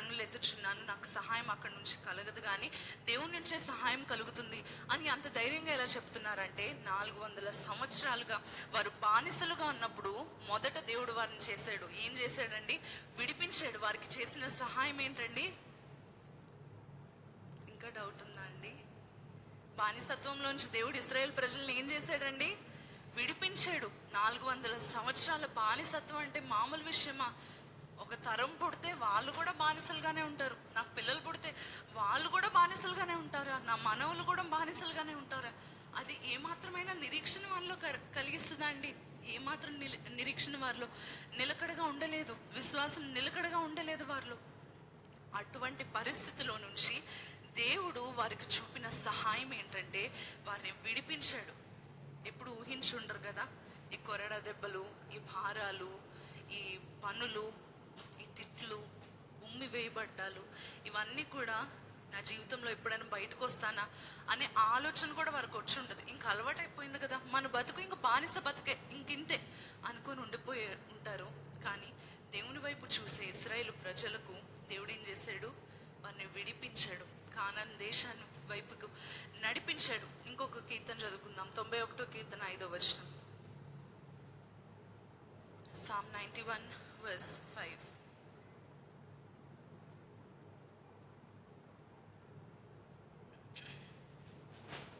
కన్నులు ఎత్తుచున్నాను నాకు సహాయం అక్కడి నుంచి కలగదు కానీ దేవుని నుంచే సహాయం కలుగుతుంది అని అంత ధైర్యంగా ఎలా చెప్తున్నారంటే నాలుగు వందల సంవత్సరాలుగా వారు బానిసలుగా ఉన్నప్పుడు మొదట దేవుడు వారిని చేశాడు. ఏం చేశాడండి? విడిపించాడు. వారికి చేసిన సహాయం ఏంటండి? ఇంకా డౌట్ ఉందా అండి? బానిసత్వంలోంచి దేవుడు ఇస్రాయేల్ ప్రజల్ని ఏం చేశాడండి? విడిపించాడు. నాలుగు వందల సంవత్సరాల బానిసత్వం అంటే మామూలు విషయమా? ఒక తరం పుడితే వాళ్ళు కూడా బానిసలుగానే ఉంటారు. నాకు పిల్లలు పుడితే వాళ్ళు కూడా బానిసలుగానే ఉంటారా? నా మనవులు కూడా బానిసలుగానే ఉంటారా? అది ఏమాత్రమైనా నిరీక్షణ వాళ్ళలో కలిగిస్తుందా అండి? ఏమాత్రం నిల- నిరీక్షణ వారిలో నిలకడగా ఉండలేదు. విశ్వాసం నిలకడగా ఉండలేదు వారిలో. అటువంటి పరిస్థితిలో నుంచి దేవుడు వారికి చూపిన సహాయం ఏంటంటే వారిని విడిపించాడు. ఎప్పుడు ఊహించి ఉండరు కదా? ఈ కొరడ దెబ్బలు ఈ భారాలు ఈ పనులు ఈ ఉమ్మి వేయబడ్డాలు ఇవన్నీ కూడా నా జీవితంలో ఎప్పుడైనా బయటకు వస్తానా అనే ఆలోచన కూడా వారికి వచ్చి ఉండదు ఇంకా అలవాటైపోయింది కదా. మన బతుకు ఇంకా బానిస బతుకే ఇంకింతే అనుకొని ఉండిపోయే ఉంటారు. కానీ దేవుని వైపు చూసే ఇస్రాయేల్ ప్రజలకు దేవుడు ఏం చేశాడు? వారిని విడిపించాడు. కానాన్ దేశాన్ని వైపుకు నడిపించాడు. ఇంకొక కీర్తన చదువుకుందాం. తొంభై ఒకటో కీర్తన ఐదో వచనం. Psalm ninety one verse five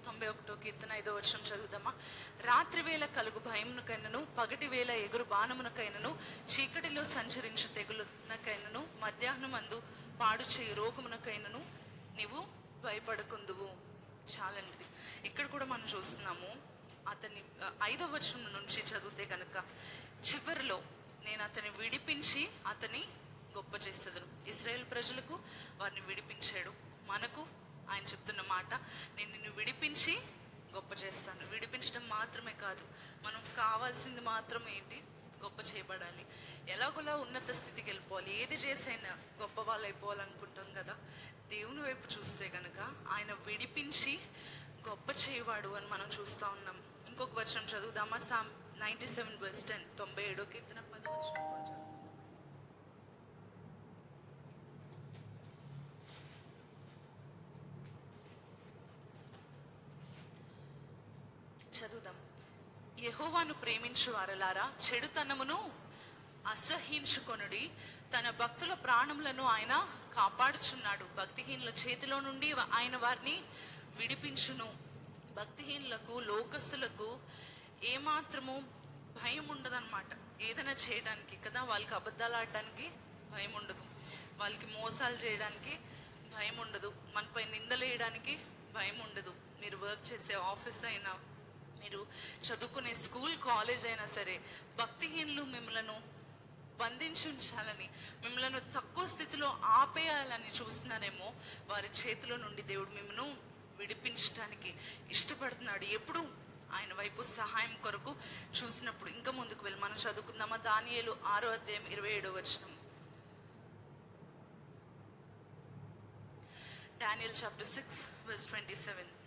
తొంభై ఒకటో కీర్తన ఐదో వర్షం చదువుదామా? రాత్రి వేళ కలుగు భయమునకైనను పగటి వేళ ఎగురు బాణమునకైనను చీకటిలో సంచరించు తెగులునకైనను మధ్యాహ్నం అందు పాడు చేయి రోగమునకైనను నీవు భయపడకుందువు. చాలండి. ఇక్కడ కూడా మనం చూస్తున్నాము అతని ఐదవ వచనం నుంచి చదివితే కనుక చివరిలో నేను అతని విడిపించి అతని గొప్ప చేసేదను. ఇస్రాయేల్ ప్రజలకు వారిని విడిపించాడు. మనకు ఆయన చెప్తున్న మాట నేను నిన్ను విడిపించి గొప్ప చేస్తాను. విడిపించడం మాత్రమే కాదు మనం కావాల్సింది మాత్రం ఏంటి? గొప్ప చేయబడాలి. ఎలాగోలా ఉన్నత స్థితికి వెళ్ళిపోవాలి. ఏది చేసైనా గొప్ప వాళ్ళు అయిపోవాలనుకుంటాం కదా. దేవుని వైపు చూస్తే కనుక ఆయన విడిపించి గొప్ప చేయవాడు అని మనం చూస్తా ఉన్నాం. ఇంకొక వచనం చదువుదామా? Psalm ninety seven verse ten తొంభై ఏడో కీర్తన పది వచనం చదువుదాం. యహోవాను ప్రేమించు వారలారా చెడుతనమును అసహించుకొనుడి తన భక్తుల ప్రాణములను ఆయన కాపాడుచున్నాడు. భక్తిహీనుల చేతిలో నుండి ఆయన వారిని విడిపించును. భక్తిహీనులకు లోకస్తులకు ఏమాత్రము భయం ఉండదన్నమాట ఏదైనా చేయడానికి కదా వాళ్ళకి అబద్ధాలు ఆడడానికి భయం ఉండదు వాళ్ళకి మోసాలు చేయడానికి భయం ఉండదు మనపై నిందలు వేయడానికి భయం ఉండదు మీరు వర్క్ చేసే ఆఫీస్ అయినా మీరు చదువుకునే స్కూల్ కాలేజ్ అయినా సరే భక్తిహీనులు మిమ్మలను బంధించుంచాలని ఉంచాలని తక్కువ స్థితిలో ఆపేయాలని చూస్తున్నారేమో వారి చేతిలో నుండి దేవుడు మిమ్మను విడిపించడానికి ఇష్టపడుతున్నాడు. ఎప్పుడు? ఆయన వైపు సహాయం కొరకు చూసినప్పుడు. ఇంకా ముందుకు వెళ్ళి మనం చదువుకుందామా? దానియలు ఆరో అధ్యాయం ఇరవై ఏడో వచనం. Daniel chapter six verse twenty seven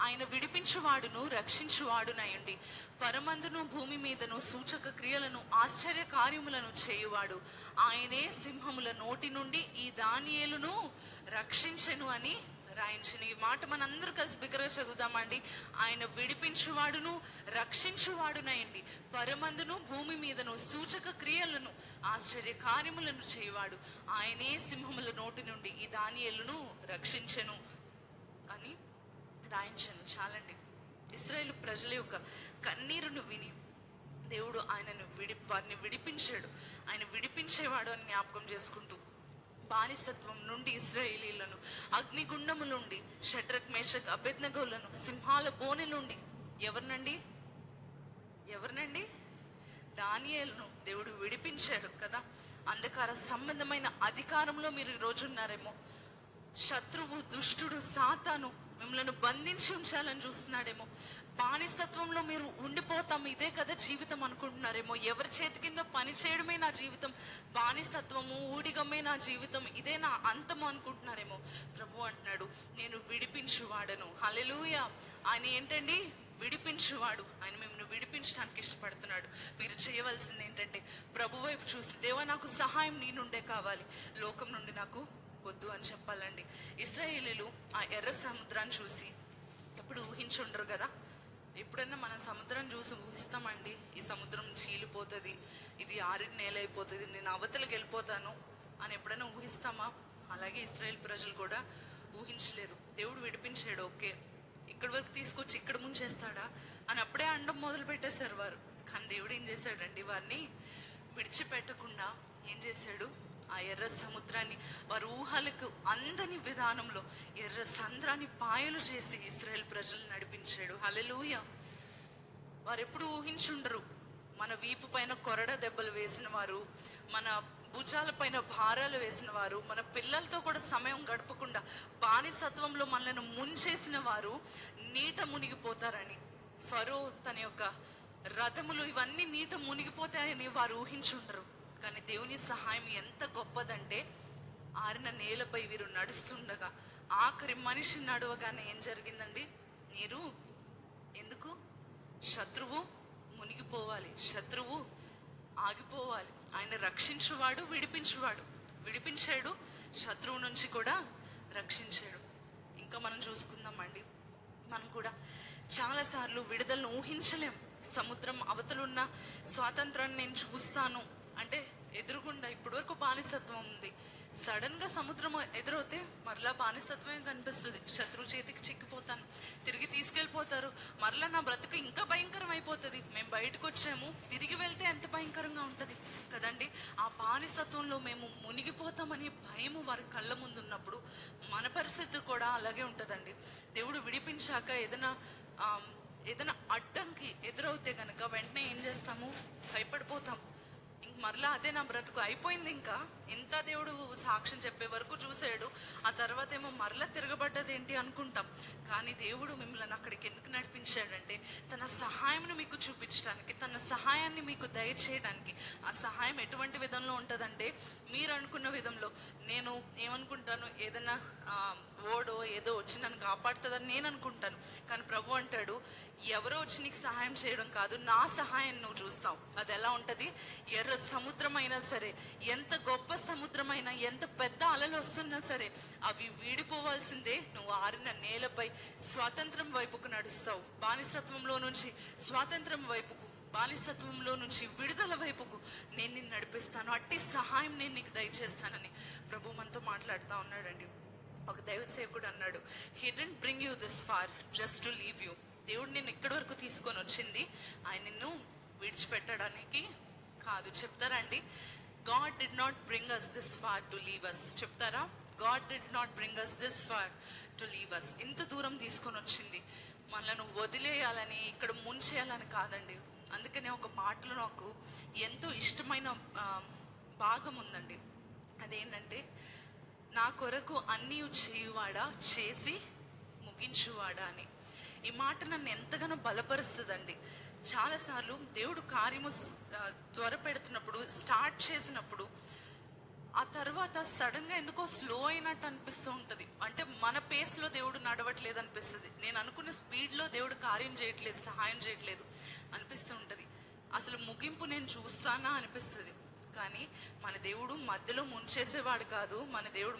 ఆయన విడిపించువాడును రక్షించువాడునయండి. పరమందును భూమి మీదను సూచక క్రియలను ఆశ్చర్య కార్యములను చేయువాడు. ఆయనే సింహముల నోటి నుండి ఈ దానియేలును రక్షించెను అని రాయించిన ఈ మాట మనందరూ కలిసి బిగ్గరగా చదువుదామండి. ఆయన విడిపించువాడును రక్షించువాడునయండి. పరమందును భూమి మీదను సూచక క్రియలను ఆశ్చర్య కార్యములను చేయువాడు. ఆయనే సింహముల నోటి నుండి ఈ దానియలను రక్షించెను. రాయించాను చాలండి. ఇస్రాయేల్ ప్రజల యొక్క కన్నీరును విని దేవుడు ఆయనను విడి వారిని విడిపించాడు. ఆయన విడిపించేవాడు అని జ్ఞాపకం చేసుకుంటూ బానిసత్వం నుండి ఇస్రాయేలీలను అగ్నిగుండము నుండి షడ్రక్ మేషక్ అభెజ్ఞగోలను సింహాల బోని నుండి ఎవరినండి? ఎవరినండి? దానియేలును దేవుడు విడిపించాడు కదా. అంధకార సంబంధమైన అధికారంలో మీరు ఈరోజు ఉన్నారేమో. శత్రువు దుష్టుడు సాతాను మిమ్మల్ని బంధించి ఉంచాలని చూస్తున్నాడేమో. బానిసత్వంలో మీరు ఉండిపోతాం ఇదే కదా జీవితం అనుకుంటున్నారేమో. ఎవరి చేతి కింద పని చేయడమే నా జీవితం బానిసత్వము ఊడిగమే నా జీవితం ఇదే నా అంతము అనుకుంటున్నారేమో. ప్రభు అంటున్నాడు నేను విడిపించువాడను. హలెలూయ ఆయన ఏంటండి? విడిపించువాడు. ఆయన మిమ్మల్ని విడిపించడానికి ఇష్టపడుతున్నాడు. మీరు చేయవలసింది ఏంటంటే ప్రభు వైపు చూసి దేవా నాకు సహాయం నీ నుండే కావాలి. లోకం నుండి నాకు వద్దు అని చెప్పాలండి. ఇస్రాయేలీలు ఆ ఎర్ర సముద్రాన్ని చూసి ఎప్పుడు ఊహించుండరు కదా? ఎప్పుడైనా మన సముద్రం చూసి ఊహిస్తామండి ఈ సముద్రం చీలిపోతుంది ఇది ఆరిడి నేల అయిపోతుంది నేను అవతలకి వెళ్ళిపోతాను అని ఎప్పుడైనా ఊహిస్తామా? అలాగే ఇస్రాయేల్ ప్రజలు కూడా ఊహించలేదు. దేవుడు విడిపించాడు ఓకే ఇక్కడి వరకు తీసుకొచ్చి ఇక్కడ ముంచేస్తాడా? అని అప్పుడే అండం మొదలు పెట్టేశారు వారు. కానీ దేవుడు ఏం చేశాడండి? వారిని విడిచిపెట్టకుండా ఏం చేశాడు? ఆ ఎర్ర సముద్రాన్ని వారి ఊహలకు అందని విధానంలో ఎర్ర సంద్రాన్ని పాయలు చేసి ఇస్రాయేల్ ప్రజలు నడిపించాడు. హల్లెలూయ. వారు ఎప్పుడు ఊహించుండరు. మన వీపు పైన కొరడ దెబ్బలు వేసిన వారు మన భుజాల పైన భారాలు వేసిన వారు మన పిల్లలతో కూడా సమయం గడపకుండా బానిసత్వంలో మనల్ని ముంచేసిన వారు నీట మునిగిపోతారని ఫరో తన యొక్క రథములు ఇవన్నీ నీట మునిగిపోతాయని వారు ఊహించుండరు. కానీ దేవుని సహాయం ఎంత గొప్పదంటే ఆరిన నేలపై వీరు నడుస్తుండగా ఆఖరి మనిషి నడవగానే ఏం జరిగిందండి? నీరు ఎందుకు? శత్రువు మునిగిపోవాలి శత్రువు ఆగిపోవాలి. ఆయన రక్షించువాడు విడిపించువాడు. విడిపించాడు శత్రువు నుంచి కూడా రక్షించాడు. ఇంకా మనం చూసుకుందామండి. మనం కూడా చాలాసార్లు విడుదలను ఊహించలేం. సముద్రం అవతలున్న స్వాతంత్రాన్ని నేను చూస్తాను. అంటే ఎదురుగుండా ఇప్పటివరకు బానిసత్వం ఉంది. సడన్గా సముద్రం ఎదురవుతే మరలా బానిసత్వమే కనిపిస్తుంది. శత్రు చేతికి చిక్కిపోతాను. తిరిగి తీసుకెళ్ళిపోతారు మరలా నా బ్రతుకు ఇంకా భయంకరం అయిపోతుంది మేము బయటకు వచ్చాము తిరిగి వెళ్తే ఎంత భయంకరంగా ఉంటుంది. కదండి? ఆ బానిసత్వంలో మేము మునిగిపోతామని భయము వారి కళ్ళ ముందు ఉన్నప్పుడు మన పరిస్థితి కూడా అలాగే ఉంటుందండి. దేవుడు విడిపించాక ఏదైనా ఏదైనా అడ్డంకి ఎదురవుతే గనక వెంటనే ఏం చేస్తాము? భయపడిపోతాం. మరలా అదే నా బ్రతుకు అయిపోయింది ఇంకా. ఇంత దేవుడు సాక్ష్యం చెప్పే వరకు చూసాడు ఆ తర్వాత ఏమో మరలా తిరగబడ్డది ఏంటి అనుకుంటాం. కానీ దేవుడు మిమ్మల్ని అక్కడికి ఎందుకు నడిపించాడంటే తన సహాయంను మీకు చూపించడానికి తన సహాయాన్ని మీకు దయచేయడానికి. ఆ సహాయం ఎటువంటి విధంలో ఉంటుందంటే మీరు అనుకున్న విధంలో. నేను ఏమనుకుంటాను? ఏదైనా ఓడో ఏదో వచ్చి నన్ను కాపాడుతుందని నేను అనుకుంటాను. కానీ ప్రభు అంటాడు ఎవరో వచ్చి నీకు సహాయం చేయడం కాదు నా సహాయం నువ్వు చూస్తావు. అది ఎలా ఉంటుంది? ఎర్ర సముద్రమైనా సరే ఎంత గొప్ప సముద్రమైనా ఎంత పెద్ద అలలు వస్తున్నా సరే అవి వీడిపోవాల్సిందే. నువ్వు ఆరిన నేలపై స్వాతంత్రం వైపుకు నడుస్తావు. బానిసత్వంలో నుంచి స్వాతంత్రం వైపుకు బానిసత్వంలో నుంచి విడుదల వైపుకు నేను నిన్ను నడిపిస్తాను. అట్టి సహాయం నేను నీకు దయచేస్తానని ప్రభు మనతో మాట్లాడుతూ ఉన్నాడండి. ఒక దైవసేవకుడు అన్నాడు he didn't bring you this far just to leave you దేవుడు నిన్ను ఇక్కడి వరకు తీసుకొని వచ్చింది. ఆయన నిన్ను విడిచిపెట్టడానికి కాదు. చెప్తారండి? God did not bring us this far to leave us చెప్తారా? God did not bring us this far to leave us ఇంత దూరం తీసుకొని వచ్చింది. మనలను వదిలేయాలని ఇక్కడ ముంచేయాలని కాదండి. అందుకనే ఒక పాటలో నాకు ఎంతో ఇష్టమైన భాగం ఉందండి. అదేంటంటే నా కొరకు అన్నీ చేయువాడా? చేసి ముగించువాడా అని. ఈ మాట నన్ను ఎంతగానో బలపరుస్తుందండి. చాలాసార్లు దేవుడు కార్యము త్వరపెడుతున్నప్పుడు త్వర పెడుతున్నప్పుడు స్టార్ట్ చేసినప్పుడు ఆ తర్వాత సడన్గా ఎందుకో స్లో అయినట్టు అనిపిస్తూ ఉంటుంది. అంటే మన పేస్లో దేవుడు నడవట్లేదు అనిపిస్తుంది. నేను అనుకున్న స్పీడ్లో దేవుడు కార్యం చేయట్లేదు సహాయం చేయట్లేదు అనిపిస్తూ ఉంటుంది. అసలు ముగింపు నేను చూస్తానా అనిపిస్తుంది. కానీ మన దేవుడు మధ్యలో ముంచేసేవాడు కాదు. మన దేవుడు